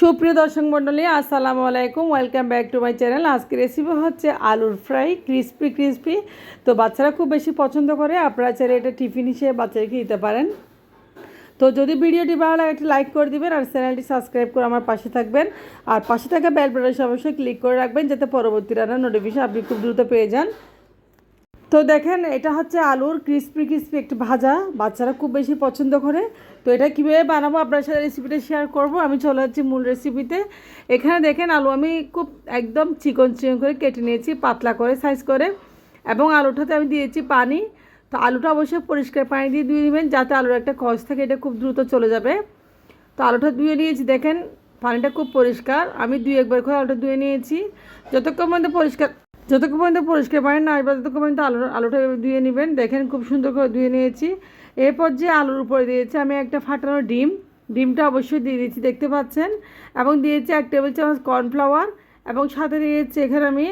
সুপ্রিয় দর্শক মণ্ডলী, আসসালামু আলাইকুম। Welcome back to my channel আজকে রেসিপি হচ্ছে আলুর ফ্রাই ক্রিস্পি ক্রিস্পি তো বাচ্চারা খুব বেশি পছন্দ করে, আপনারা চাইলে এটা টিফিন হিসেবে বাচ্চাদেরকে দিতে পারেন। তো যদি ভিডিওটি ভালো লাগে, একটি লাইক করে দিবেন আর চ্যানেলটি সাবস্ক্রাইব করে আমার পাশে থাকবেন। আর পাশে থাকা বেল বাটনটি অবশ্যই ক্লিক করে রাখবেন, যাতে পরবর্তী রান্নার নোটিফিকেশন আপনি খুব দ্রুত পেয়ে যান। তো দেখেন, এটা হচ্ছে আলুর ক্রিস্পি ক্রিস্পি একটু ভাজা। বাচ্চারা খুব বেশি পছন্দ করে। তো এটা কীভাবে বানাবো আপনার সাথে রেসিপিটা শেয়ার করব। আমি চলে যাচ্ছি মূল রেসিপিতে এখানে দেখেন, আলু আমি খুব একদম চিকন চিকন করে কেটে নিয়েছি, পাতলা করে সাইজ করে। এবং আলুটাতে আমি দিয়েছি পানি। তো আলুটা অবশ্যই পরিষ্কার পানি দিয়ে ধুয়ে নেবেন, যাতে আলুর একটা কষ থাকে, এটা খুব দ্রুত চলে যাবে। তো আলুটা ধুয়ে নিয়েছি, দেখেন, পানিটা খুব পরিষ্কার। আমি দুই, একবার করে আলুটা ধুয়ে নিয়েছি। যতক্ষণ মধ্যে পরিষ্কার যতক্ষণ পর্যন্ত পরিষ্কার পানি না আসবে ততক্ষণ পর্যন্ত আলু, আলুটা ধুয়ে নেবেন, দেখেন খুব সুন্দর করে ধুয়ে নিয়েছি। এরপর যে আলুর উপরে দিয়েছি, আমি একটা ফাটানো ডিম। ডিমটা অবশ্যই দিয়ে দিয়েছি, দেখতে পাচ্ছেন? এবং দিয়েছি এক টেবিল চামচ কর্নফ্লাওয়ার এবং সাথে দিয়েছি এখানে আমি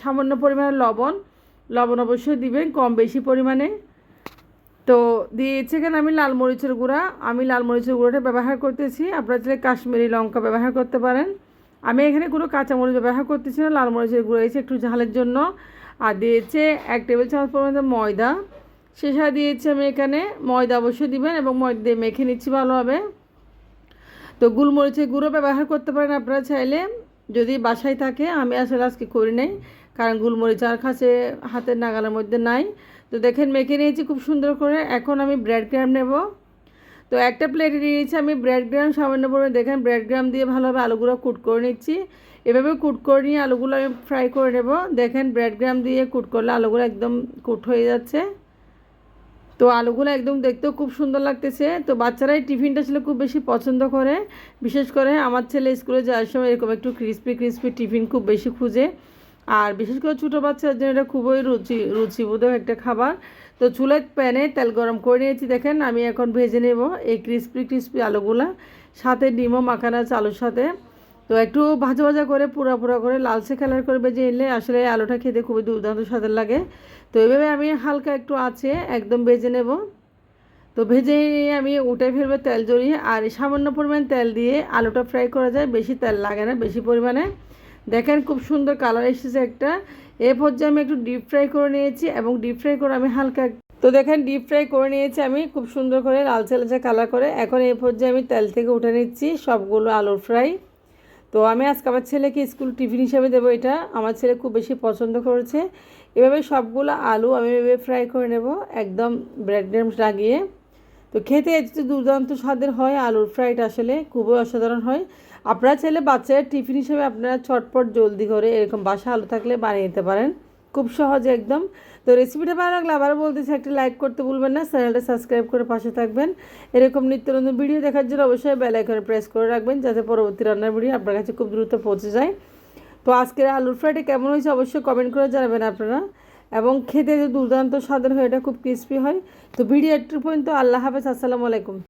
সামান্য পরিমাণে লবণ। লবণ অবশ্যই দিবেন, কম বেশি পরিমাণে। তো দিয়েছি এখানে আমি লাল মরিচের গুঁড়া। আমি লাল মরিচের গুঁড়োটা ব্যবহার করতেছি। আপনারা চাইলে কাশ্মীরি লঙ্কা ব্যবহার করতে পারেন। আমি এখানে কোনো কাঁচামরিচ ব্যবহার করতেছি না, লাল মরিচের গুঁড়ো দিয়েছি একটু ঝালের জন্য। আর দিয়েছে এক টেবিল চামচ পরিমাণ ময়দা। শেষা দিয়েছি আমি এখানে, ময়দা অবশ্যই দিবেন এবং ময়দা দিয়ে মেখে নিচ্ছি ভালোভাবে। তো গুলমরিচের গুঁড়ো ব্যবহার করতে পারেন আপনারা চাইলে। যদি বাসায় থাকে, আমি আসলে আজকে করি নাই, কারণ গুলমরিচ আর কাছে হাতের নাগালের মধ্যে নাই। তো দেখেন, মেখে নিয়েছি খুব সুন্দর করে। এখন আমি ব্রেড ক্রাম নেব। তো একটা প্লেটে নিয়েছি আমি ব্রেড গ্রাম সামান্য পরিমাণে। দেখেন ব্রেড গ্রাম দিয়ে ভালোভাবে আলুগুলো কুট করে নিচ্ছি। এভাবে কুট করে নিয়ে আলুগুলো আমি ফ্রাই করে নেব। দেখেন ব্রেড গ্রাম দিয়ে কুট করলে আলুগুলো একদম কুট হয়ে যাচ্ছে। তো আলুগুলো একদম দেখতেও খুব সুন্দর লাগতেছে। তো বাচ্চারা এই টিফিনটা ছিল খুব বেশি পছন্দ করে। বিশেষ করে আমার ছেলে স্কুলে যাওয়ার সময় এরকম একটু ক্রিস্পি ক্রিস্পি টিফিন খুব বেশি খুঁজে। আর বিশেষ করে ছোটো বাচ্চার জন্য এটা খুবই রুচি, রুচিবোধক একটা খাবার। তো চুলের প্যানে তেল গরম করে নিয়েছি, দেখেন, আমি এখন ভেজে নেব এই ক্রিস্পি ক্রিস্পি আলুগুলা। সাথে ডিমও মাখানা চালুর সাথে। তো একটু ভাজা ভাজা করে পুরা পুরা করে লালচে কালার করে ভেজে নিলে আসলে আলুটা খেতে খুবই দুর্দান্ত স্বাদের লাগে। তো এভাবে আমি হালকা একটু আছে একদম ভেজে নেব। তো ভেজে নিয়ে আমি উঠে ফেলব তেল জড়িয়ে, আর সামান্য পরিমাণ তেল দিয়ে আলুটা ফ্রাই করা যায়, বেশি তেল লাগে না, বেশি পরিমাণে। দেখেন খুব সুন্দর কালার এসেছে একটা। এ পর্যায়ে আমি একটু ডিপ ফ্রাই করে নিয়েছি এবং ডিপ ফ্রাই করে আমি হালকা তো দেখেন ডিপ ফ্রাই করে নিয়েছি আমি খুব সুন্দর করে লালচে লালচে কালার করে। এখন এই পর্যায়ে আমি তেল থেকে উঠে নিচ্ছি সবগুলো আলুর ফ্রাই তো আমি আজকে আমার ছেলেকে স্কুল টিফিন হিসাবে দেবো এটা। আমার ছেলে খুব বেশি পছন্দ করেছে। এভাবে সবগুলো আলু আমি এভাবে ফ্রাই করে নেব একদম ব্রেড ড্যামস লাগিয়ে। তো খেতে একটু দুর্দান্ত স্বাদের হয় আলুর ফ্রাইটা আসলে, খুবই অসাধারণ হয়। আপনারা চাইলে বাচ্চাদের টিফিন হিসেবে আপনারা চটপট জলদি করে এরকম বাসা আলু থাকলে বানিয়ে নিতে পারেন। খুব সহজে একদম। তো রেসিপিটা ভালো লাগলে আবার বলতেছি একটা লাইক করতে ভুলবেন না, চ্যানেলটা সাবস্ক্রাইব করে পাশে থাকবেন। এরকম নিত্য নতুন ভিডিও দেখার জন্য অবশ্যই বেল প্রেস করে রাখবেন, যাতে পরবর্তী রান্নার ভিডিও আপনার কাছে খুব দ্রুত পৌঁছে যায়। তো আজকের আলুর ফ্রাইটা কেমন হয়েছে অবশ্যই কমেন্ট করে জানাবেন আপনারা। এবং খেতে যে দুর্দান্ত স্বাদের হয়, এটা খুব ক্রিস্পি হয়। তো ভিডিও একটু পর্যন্ত আল্লাহ হাফেজ, আসসালামু আলাইকুম।